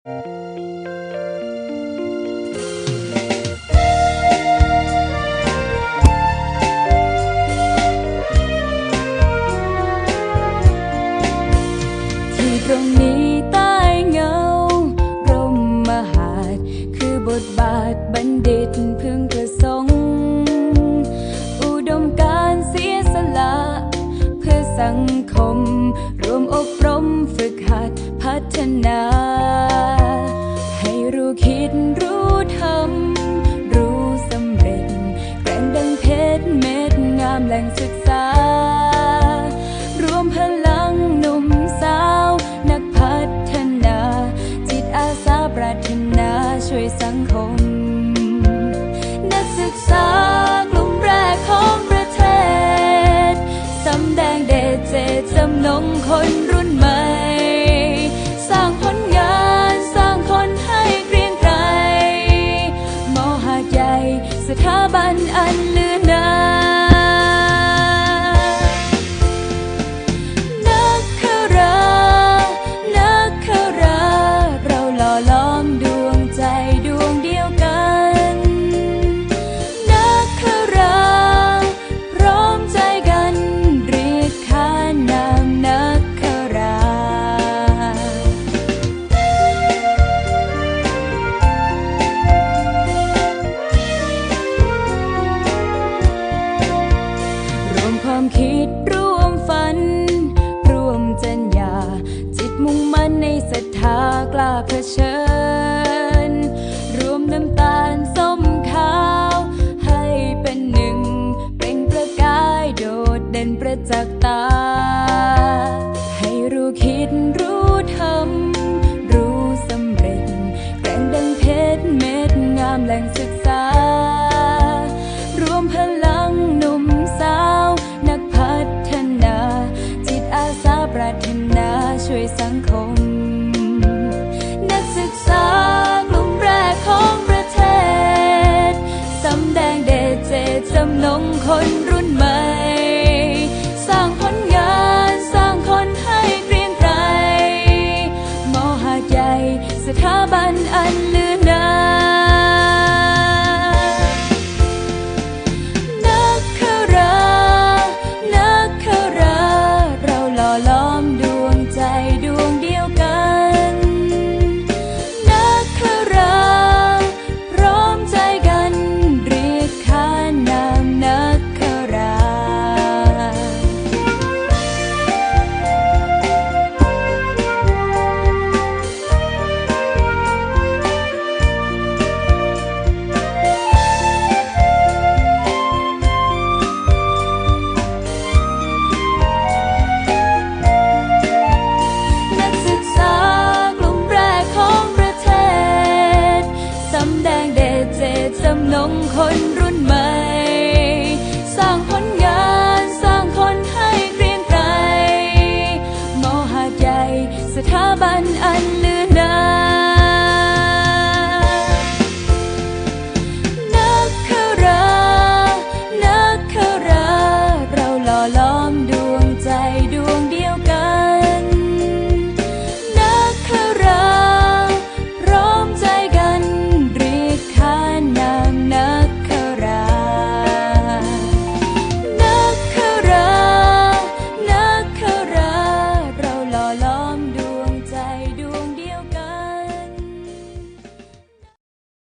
ที่ตรงนี้ใต้เงา ร่มมหาด คือบทบาทบัณฑิตพึงประสงค์ อุดมการณ์เสียสละ เพื่อสัง กษา รวมพลังหนุ่มสาว นักพัฒนา จิตอาสาปรารถนาช่วยสังคม นักศึกษากลุ่มแรกของประเทศ สำแดงเดชเจตจำนงคน มคิดร่วมฝัน ร่วมจัญญา จิตมุ่งมั่นในศรัทธากล้าเผชิญ รวมน้ำตาลส้มขาว ให้เป็นหนึ่ง เปล่งประกายโดดเด่นประจักษ์ตา ให้รู้คิดรู้ทำ รู้สำเร็จแกร่งดังเพชรเม็ดงามแหล่งศึกษา นาช่วยสั con